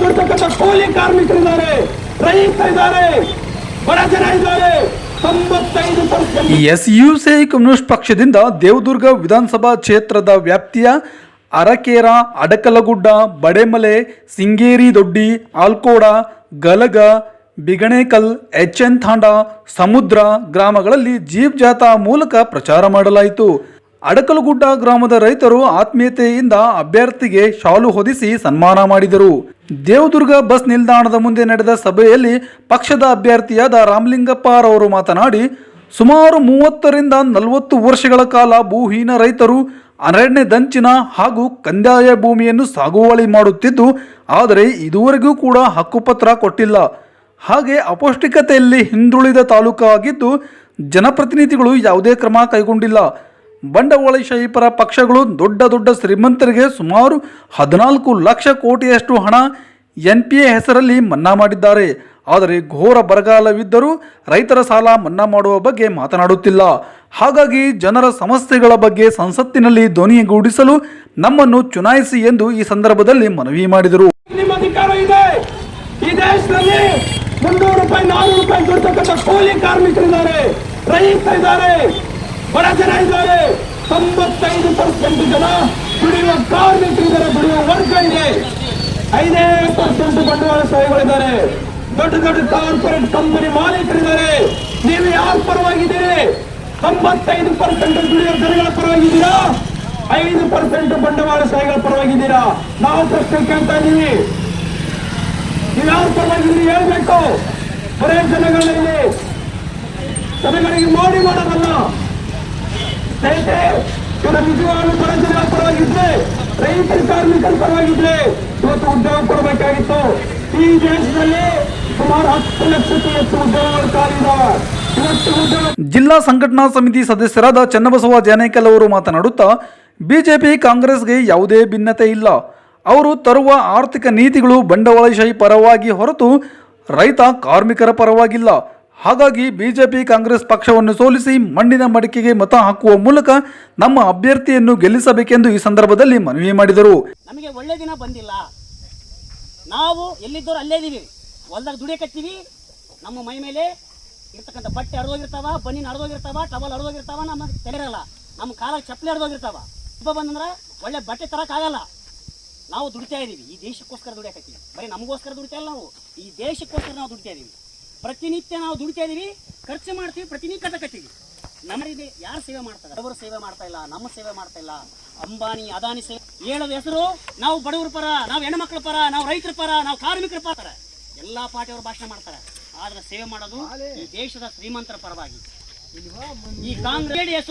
ದುಡ್ತಕ್ಕಂಥ ಕೂಲಿ ಕಾರ್ಮಿಕರಿದ್ದಾರೆ, ರೈತರಿದ್ದಾರೆ, ಬಡ ಜನ ಇದ್ದಾರೆ ಎಸ್ ಯು ಸಿ ಕಮ್ಯುನಿಸ್ಟ್ ಪಕ್ಷದಿಂದ ದೇವದುರ್ಗ ವಿಧಾನಸಭಾ ಕ್ಷೇತ್ರದ ವ್ಯಾಪ್ತಿಯ ಅರಕೇರ, ಅಡಕಲಗುಡ್ಡ, ಬಡೆಮಲೆ, ಸಿಂಗೇರಿ ದೊಡ್ಡಿ, ಆಲ್ಕೋಡ, ಗಲಗ, ಬಿಗಣೇಕಲ್, ಎಚ್ ಎನ್ ತಾಂಡ, ಸಮುದ್ರ ಗ್ರಾಮಗಳಲ್ಲಿ ಜೀಪ್ ಜಾಥಾ ಮೂಲಕ ಪ್ರಚಾರ ಮಾಡಲಾಯಿತು. ಅಡಕಲಗುಡ್ಡ ಗ್ರಾಮದ ರೈತರು ಆತ್ಮೀಯತೆಯಿಂದ ಅಭ್ಯರ್ಥಿಗೆ ಶಾಲು ಹೊದಿಸಿ ಸನ್ಮಾನ ಮಾಡಿದರು. ದೇವದುರ್ಗ ಬಸ್ ನಿಲ್ದಾಣದ ಮುಂದೆ ನಡೆದ ಸಭೆಯಲ್ಲಿ ಪಕ್ಷದ ಅಭ್ಯರ್ಥಿಯಾದ ರಾಮಲಿಂಗಪ್ಪರವರು ಮಾತನಾಡಿ, ಸುಮಾರು ಮೂವತ್ತರಿಂದ ನಲವತ್ತು ವರ್ಷಗಳ ಕಾಲ ಭೂಹೀನ ರೈತರು ಅರಣ್ಯ ದಂಚಿನ ಹಾಗೂ ಕಂದಾಯ ಭೂಮಿಯನ್ನು ಸಾಗುವಳಿ ಮಾಡುತ್ತಿದ್ದು, ಆದರೆ ಇದುವರೆಗೂ ಕೂಡ ಹಕ್ಕುಪತ್ರ ಕೊಟ್ಟಿಲ್ಲ. ಹಾಗೆ ಅಪೌಷ್ಟಿಕತೆಯಲ್ಲಿ ಹಿಂದುಳಿದ ತಾಲೂಕಾಗಿದ್ದು, ಜನಪ್ರತಿನಿಧಿಗಳು ಯಾವುದೇ ಕ್ರಮ ಕೈಗೊಂಡಿಲ್ಲ. ಬಂಡವಾಳಶಾಹಿ ಪರ ಪಕ್ಷಗಳು ದೊಡ್ಡ ದೊಡ್ಡ ಶ್ರೀಮಂತರಿಗೆ ಸುಮಾರು ಹದಿನಾಲ್ಕು ಲಕ್ಷ ಕೋಟಿಯಷ್ಟು ಹಣ ಎನ್ ಪಿ ಎ ಹೆಸರಲ್ಲಿ ಮನ್ನಾ ಮಾಡಿದ್ದಾರೆ. ಆದರೆ ಘೋರ ಬರಗಾಲವಿದ್ದರೂ ರೈತರ ಸಾಲ ಮನ್ನಾ ಮಾಡುವ ಬಗ್ಗೆ ಮಾತನಾಡುತ್ತಿಲ್ಲ. ಹಾಗಾಗಿ ಜನರ ಸಮಸ್ಯೆಗಳ ಬಗ್ಗೆ ಸಂಸತ್ತಿನಲ್ಲಿ ಧ್ವನಿಗೂಡಿಸಲು ನಮ್ಮನ್ನು ಚುನಾಯಿಸಿ ಎಂದು ಈ ಸಂದರ್ಭದಲ್ಲಿ ಮನವಿ ಮಾಡಿದರು. ರೂಪಾಯಿ ರೂಪಾಯಿ ಕೂಲಿ ಕಾರ್ಮಿಕರಿದ್ದಾರೆ. ರೈತರಿದ್ದಾರೆ ಬಡ ಜನ ಇದ್ದಾರೆ ತೊಂಬತ್ತೈದು ಪರ್ಸೆಂಟ್ ಜನ ದುಡಿಯುವ ಕಾರ್ಮಿಕರಿದ್ದಾರೆ ದುಡಿಯುವ ವರ್ಗ ಇದೆ. ಐದೇ ಪರ್ಸೆಂಟ್ ಬಂಡವಾಳ ಶಾಹಿಗಳಿದ್ದಾರೆ ದೊಡ್ಡ ದೊಡ್ಡ ಕಾರ್ಪೊರೇಟ್ ಕಂಪನಿ ಮಾಲೀಕರಿದ್ದಾರೆ. ನೀವು ಯಾರ ಪರವಾಗಿದ್ದೀರಿ? ತೊಂಬತ್ತೈದು ಪರ್ಸೆಂಟ್ ದುಡಿಯುವ ಜನಗಳ ಪರವಾಗಿದ್ದೀರಾ? ಐದು ಪರ್ಸೆಂಟ್ ಬಂಡವಾಳ ಸಾಹಿಗಳ ಪರವಾಗಿದ್ದೀರಾ? ನಾವು ಪ್ರಶ್ನೆ ಕೇಳ್ತಾ ಇದ್ದೀವಿ. ನೀವು ಯಾರ ಪರವಾಗಿದ್ದೀರಿ ಹೇಳ್ಬೇಕು. ಬರೇ ಜನಗಳಲ್ಲಿ ಜನಗಳಿಗೆ ಮೋಡಿ ಮಾಡೋದಲ್ಲ. ಸ್ನೇಹಿತರೆ ಇವರು ನಿಜವಾಗ್ಲೂ ಜನಗಳ ಪರವಾಗಿದ್ರೆ, ರೈತರ ಕಾರ್ಮಿಕರ ಪರವಾಗಿದ್ರೆ ಇವತ್ತು ಉದ್ಯೋಗ ಕೊಡಬೇಕಾಗಿತ್ತು. ಈ ದೇಶದಲ್ಲಿ ಸುಮಾರು ಹತ್ತು ಲಕ್ಷಕ್ಕೂ ಹೆಚ್ಚು ಉದ್ಯೋಗಗಳು ಖಾಲಿದಾವೆ ಜಿಲ್ಲಾ ಸಂಘಟನಾ ಸಮಿತಿ ಸದಸ್ಯರಾದ ಚನ್ನಬಸವ ಜಾನೇಕಲ್ ಅವರು ಮಾತನಾಡುತ್ತಾ, ಬಿಜೆಪಿ ಕಾಂಗ್ರೆಸ್ಗೆ ಯಾವುದೇ ಭಿನ್ನತೆ ಇಲ್ಲ. ಅವರು ತರುವ ಆರ್ಥಿಕ ನೀತಿಗಳು ಬಂಡವಾಳಶಾಹಿ ಪರವಾಗಿ ಹೊರತು ರೈತ ಕಾರ್ಮಿಕರ ಪರವಾಗಿಲ್ಲ. ಹಾಗಾಗಿ ಬಿಜೆಪಿ ಕಾಂಗ್ರೆಸ್ ಪಕ್ಷವನ್ನು ಸೋಲಿಸಿ ಮಣ್ಣಿನ ಮಡಿಕೆಗೆ ಮತ ಹಾಕುವ ಮೂಲಕ ನಮ್ಮ ಅಭ್ಯರ್ಥಿಯನ್ನು ಗೆಲ್ಲಿಸಬೇಕೆಂದು ಈ ಸಂದರ್ಭದಲ್ಲಿ ಮನವಿ ಮಾಡಿದರು. ನಮಗೆ ಒಳ್ಳೆ ದಿನ ಬಂದಿಲ್ಲ. ನಾವು ಎಲ್ಲಿದ್ದವರು ಅಲ್ಲೇ ಇದೀವಿ. ಹೊಲ್ದಾಗ ದುಡಿಯಕತ್ತೀವಿ ನಮ್ಮ ಮೈ ಮೇಲೆ ಇರ್ತಕ್ಕಂಥ ಬಟ್ಟೆ ಹರಿದೋಗಿರ್ತಾವ, ಬನ್ನಿನ ಹರಿದೋಗಿರ್ತಾವ, ಟವಲ್ ಹರಿದೋಗಿರ್ತಾವ, ನಮ್ಮ ತೆರೆಯಲ್ಲ ನಮ್ಮ ಕಾಲಾಗ ಚಪ್ಪಲಿ ಹರಿದೋಗಿರ್ತಾವ. ಹಬ್ಬ ಬಂದಂದ್ರೆ ಒಳ್ಳೆ ಬಟ್ಟೆ ತರಕ್ಕಾಗಲ್ಲ ನಾವು ದುಡಿತಾ ಇದೀವಿ. ಈ ದೇಶಕ್ಕೋಸ್ಕರ ದುಡಿಯಕತ್ತೀವಿ ಬರೀ ನಮಗೋಸ್ಕರ ದುಡಿತಾ ಇಲ್ಲ ನಾವು. ಈ ದೇಶಕ್ಕೋಸ್ಕರ ನಾವು ದುಡಿತಾ ಇದೀವಿ. ಪ್ರತಿನಿತ್ಯ ನಾವು ದುಡಿತಾ ಇದೀವಿ, ಖರ್ಚು ಮಾಡ್ತೀವಿ, ಪ್ರತಿನಿತ್ಯ ಕಟ್ಟಿವಿ ನಮ್ಮರಿಗೆ ಯಾರು ಸೇವೆ ಮಾಡ್ತಾರೆ? ಅವರು ಸೇವೆ ಮಾಡ್ತಾ ಇಲ್ಲ, ನಮ್ಮ ಸೇವೆ ಮಾಡ್ತಾ ಇಲ್ಲ. ಅಂಬಾನಿ, ಅದಾನಿ ಸೇವೆ. ಹೇಳೋದು ಹೆಸರು, ನಾವು ಬಡವರ ಪರ, ನಾವು ಹೆಣ್ಮಕ್ಳ ಪರ, ನಾವು ರೈತರ ಪರ, ನಾವು ಕಾರ್ಮಿಕರ ಪರ ಎಲ್ಲಾ ಪಾರ್ಟಿಯವರು ಭಾಷಣ ಮಾಡ್ತಾರೆ. ಆದ್ರೆ ಸೇವೆ ಮಾಡೋದು ಈ ದೇಶದ ಶ್ರೀಮಂತರ ಪರವಾಗಿ. ಈ ಕಾಂಗ್ರೆಸ್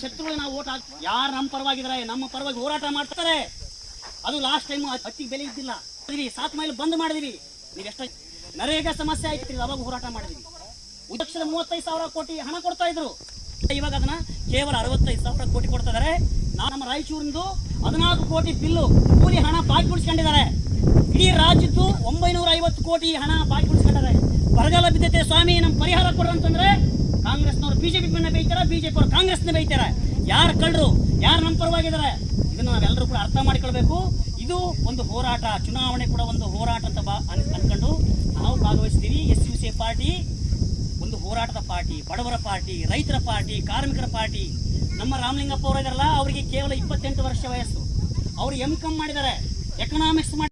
ಶತ್ರುಗಳು ನಾವು ಓಟ್ ಹಾಕ್ ಯಾರು ನಮ್ಮ ಪರವಾಗಿದ್ದಾರೆ ನಮ್ಮ ಪರವಾಗಿ ಹೋರಾಟ ಮಾಡ್ತಾರೆ. ಅದು ಲಾಸ್ಟ್ ಟೈಮ್ ಹತ್ತಿಗೆ ಬೆಲೆ ಇದ್ದಿಲ್ಲ. ಸಾತ್ ಮೈಲ್ ಬಂದ್ ಮಾಡಿದೀವಿ. ನೀವೆಷ್ಟ ನರೇಗಾ ಸಮಸ್ಯೆ ಆಯ್ತು ಅವಾಗ ಹೋರಾಟ ಮಾಡಿದೀವಿ ಲಕ್ಷದ ಮೂವತ್ತೈದು ಸಾವಿರ ಕೋಟಿ ಹಣ ಕೊಡ್ತಾ ಇದ್ರು. ಇವಾಗ ಅದನ್ನ ಕೇವಲ ಅರವತ್ತೈದು ಸಾವಿರ ಕೋಟಿ ಕೊಡ್ತಾ ಇದಾರೆ. ನಮ್ಮ ರಾಯಚೂರಿಂದು ಹದಿನಾಲ್ಕು ಕೋಟಿ ಬಿಲ್ಲು ಕೂಲಿ ಹಣ ಬಾಕಿ ಉಳಿಸ್ಕೊಂಡಿದ್ದಾರೆ ಇಡೀ ರಾಜ್ಯದ್ದು ಒಂಬೈನೂರ ಐವತ್ತು ಕೋಟಿ ಹಣ ಬಾಕಿ ಉಳಿಸ್ಕೊಂಡಿದ್ದಾರೆ ಬರಗಾಲ ಬಿದ್ದತೆ ಸ್ವಾಮಿ ನಮ್ಮ ಪರಿಹಾರ ಕೊಡ್ರಿ ಅಂತಂದ್ರೆ ಕಾಂಗ್ರೆಸ್ನವರು ಬಿಜೆಪಿ ಬಣ್ಣ ಬೈತಾರೆ ಬಿಜೆಪಿ ಅವರು ಕಾಂಗ್ರೆಸ್ನ ಬೈತಾರೆ ಯಾರು ಕಳ್ಳರು ಯಾರು ನಮ್ಮ ಪರವಾಗಿದ್ದಾರೆ? ಇದನ್ನ ನಾವೆಲ್ಲರೂ ಕೂಡ ಅರ್ಥ ಮಾಡಿಕೊಳ್ಬೇಕು. ಇದು ಒಂದು ಹೋರಾಟ, ಚುನಾವಣೆ ಕೂಡ ಒಂದು ಹೋರಾಟ ಅಂತ ಬಾ ಅನ್ಕೊಂಡು ನಾವು ಭಾಗವಹಿಸ್ತೀವಿ ಎಸ್ ಯು ಸಿ ಪಾರ್ಟಿ, ಒಂದು ಹೋರಾಟದ ಪಾರ್ಟಿ, ಬಡವರ ಪಾರ್ಟಿ, ರೈತರ ಪಾರ್ಟಿ, ಕಾರ್ಮಿಕರ ಪಾರ್ಟಿ. ನಮ್ಮ ರಾಮಲಿಂಗಪ್ಪ ಅವರು ಇದಾರಲ್ಲ ಅವರಿಗೆ ಕೇವಲ ಇಪ್ಪತ್ತೆಂಟು ವರ್ಷ ವಯಸ್ಸು. ಅವರು ಎಂ ಕಮ್ ಮಾಡಿದ್ದಾರೆ ಎಕನಾಮಿಕ್ಸ್ ಮಾಡಿ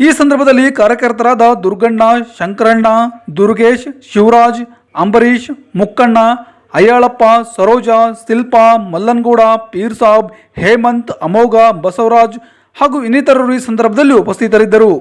ಈ ಸಂದರ್ಭದಲ್ಲಿ ಕಾರ್ಯಕರ್ತರಾದ ದುರ್ಗಣ್ಣ, ಶಂಕರಣ್ಣ, ದುರ್ಗೇಶ್, ಶಿವರಾಜ್ ಅಂಬರೀಶ್ ಮುಕ್ಕಣ್ಣ, ಅಯ್ಯಾಳಪ್ಪ, ಸರೋಜ, ಶಿಲ್ಪ, ಮಲ್ಲನ್ಗೌಡ ಪೀರ್ ಸಾಬ್ ಹೇಮಂತ್, ಅಮೋಘ, ಬಸವರಾಜ್ ಹಾಗೂ ಇನ್ನಿತರರು ಈ ಸಂದರ್ಭದಲ್ಲಿ ಉಪಸ್ಥಿತರಿದ್ದರು.